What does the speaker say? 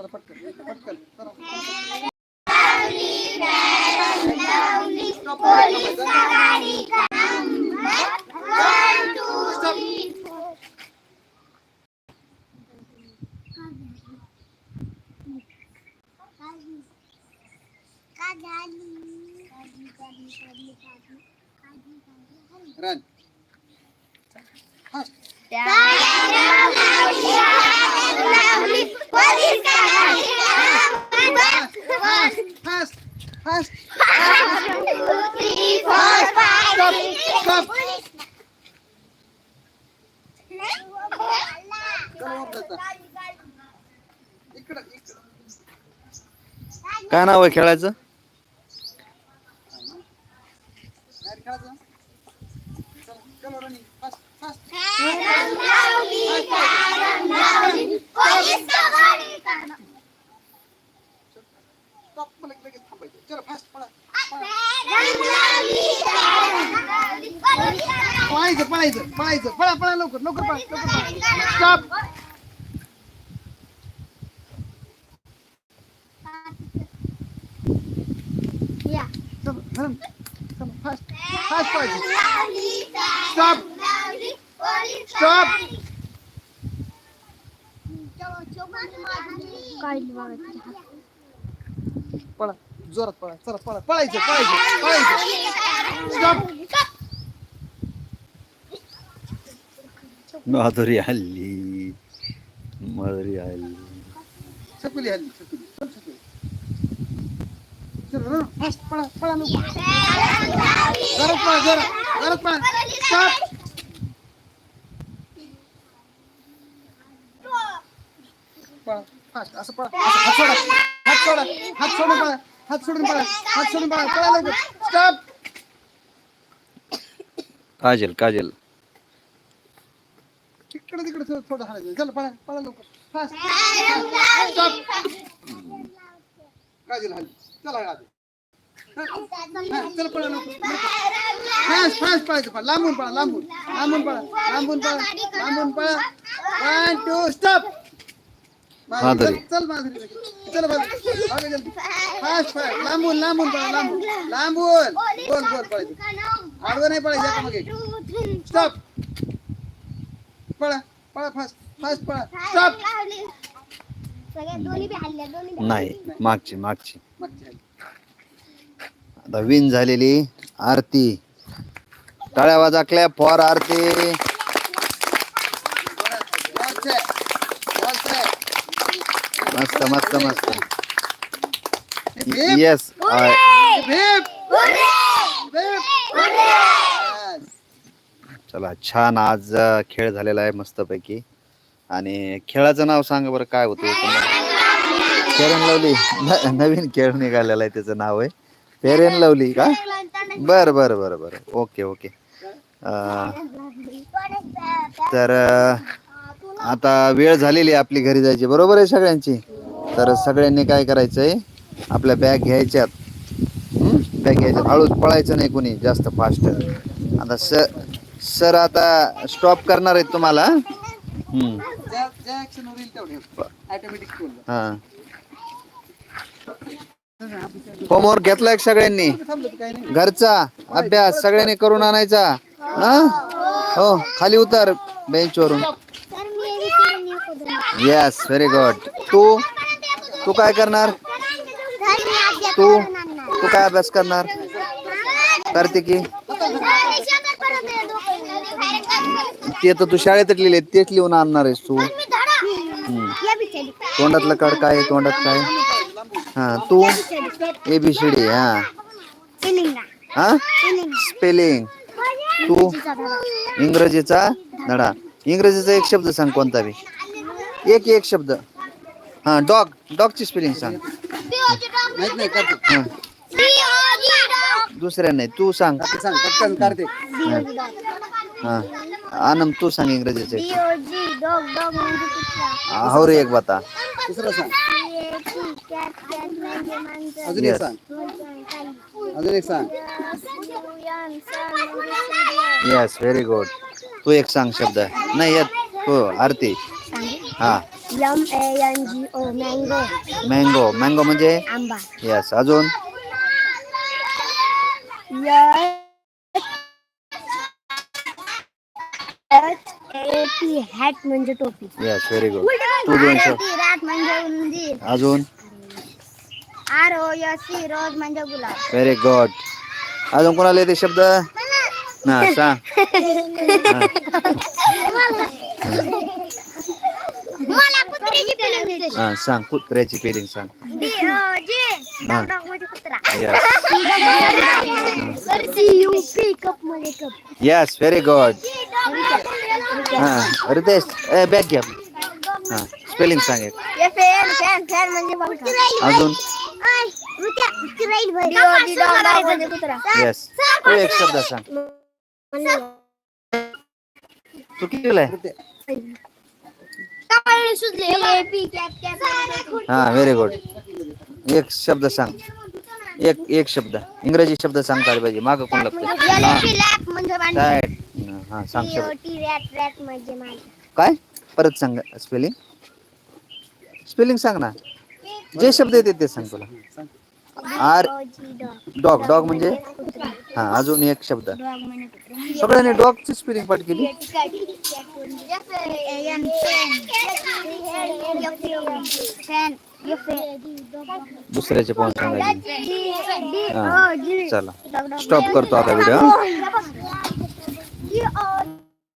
चला पटकन पटकन चला काय नाव आहे खेळायचं? खेळायचं चला चला रनिंग फास्ट फास्ट स्टॉप मला लगेच थांबायचं चला फास्ट पळा पळायचं पळायचं पळायचं. पळा पळा लवकर लवकर पळा लवकर स्टॉप चला रन चला फास्ट फास्ट पळायचं. स्टॉप स्टॉप पळा. जोरात पळा चला पळा. पळायचं पळायचं पळायचं. स्टॉप माधुरी हल्ली माधुरी हल्ली. सकली हल्ली सकली चल सकली चल रन फास्ट पळा पळा लवकर. जोरात पळा जोरात. जोरात पळा. स्टॉप पळा फास्ट असं पळा असं हात सोडा. हात सोडा. हात सोडून पळा. हात सोडून पळा. हात सोडून पळा. पळा लवकर. स्टॉप काजल काजल. तिकडे तिकडे थोडं थोडं हाणायचं चल पळा. पळा लवकर. फास्ट स्टॉप काजल हल्ली चला आधी हा, चल पळा लवकर. फास्ट फास्ट पळायचं. पळा. लांबून पळा लांबून. लांबून पळा. लांबून पळा. लांबून पळा. One two stop Madhuri. चल माधुरी चल फास्ट फास्ट. लांबून लांबून पळा लांबून. लांबून. गोल गोल पळायचं आडवं नाही पळायचं मागे. स्टॉप पळा पळा फास्ट फास्ट पळा. स्टॉप नाही मागची मागची. आता विन झालेली आरती. टाळ्या वाजा क्लॅप फॉर आरती मस्त मस्त मस्त. येस. चला छान आज खेळ झालेला आहे मस्तपैकी. आणि खेळाचं नाव सांगा बरं काय होतं? Fair and Lovely. न- नवीन खेळ निघालेला आहे त्याचं नाव आहे. फेअर अँड लवली का? बरं बरं बरं बरं. Okay okay. तर आता वेळ झालेली आहे आपली घरी जायची. बरोबर आहे सगळ्यांची? तर सगळ्यांनी काय करायचंय? आपल्या बॅग घ्यायच्यात. बॅग घ्यायच्यात. हळूच पळायचं नाही कोणी. जास्त फास्ट आता सर सर आता स्टॉप करणार आहेत तुम्हाला. हा. होमवर्क घेतलाय सगळ्यांनी? घरचा? अभ्यास? सगळ्यांनी करून आणायचा? हा? हो. खाली उतर. बेंच वरून. येस व्हेरी गुड तू? तू काय करणार? तू? तू काय अभ्यास करणार? करते की ते तर तू शाळेतच लिहिले तेच लिहून आणणार आहेस तू. तोंडातलं काढ काय तोंडात काय? हा तू? एबीसीडी हा. हा? स्पेलिंग तू? इंग्रजीचा धडा. इंग्रजीचा एक शब्द सांग कोणता बी. एक एक शब्द. हा डॉग डॉगची स्पेलिंग सांग. माहीत नाही कार्तिक हा. दुसऱ्या नाही तू सांग. कार्तिक सांग पटकन कार्तिक हा. आनंद तू सांग इंग्रजीचे हो रे एक बता. दुसरं सांग. अजून एक. सांग. अजून एक सांग. येस व्हेरी गुड तू एक सांग शब्द. नाही येत हो आरती. हा. M A N G O mango mango mango म्हणजे? आंबा यस अजून? हॅट म्हणजे टोपी. यस व्हेरी गुड तू दोन शब्द रॅट म्हणजे उंदीर अजून? R O S C rose म्हणजे गुलाब. व्हेरी गुड अजून कोणाला येते शब्द? ना सांग कुत्र्याची फिलिंग येते हा सांग कुत्र्याची पेलिंग सांग डी ओ जी हा. डॉग म्हणजे कुत्रा yes C U P cup म्हणजे कप यस व्हेरी गुड हा रितेश ए बॅग घ्या हा स्पेलिंग सांग एक फॅन फॅन फॅन म्हणजे पंखा अजून म्हणजे कुत्रा यस तू एक शब्द सांग तू कितीला आहे हा व्हेरी गुड एक शब्द सांग. एक एक शब्द. इंग्रजी शब्द सांगता आले पाहिजे. माग कोण लागतं म्हणजे काय? हा सांग शब्द. म्हणजे. काय? परत सांग स्पेलिंग स्पेलिंग सांग ना. जे शब्द येते ते सांग तुला. R O G dog. Dog dog म्हणजे हा अजून एक शब्द Dog म्हणजे कुत्रा. सगळ्यांनी डॉगची स्पेलिंग पाठ केली Fan. दुसऱ्याचे पण सांगायचे D- हा. O G. चला Dog, dog. स्टॉप करतो आता व्हिडिओ G O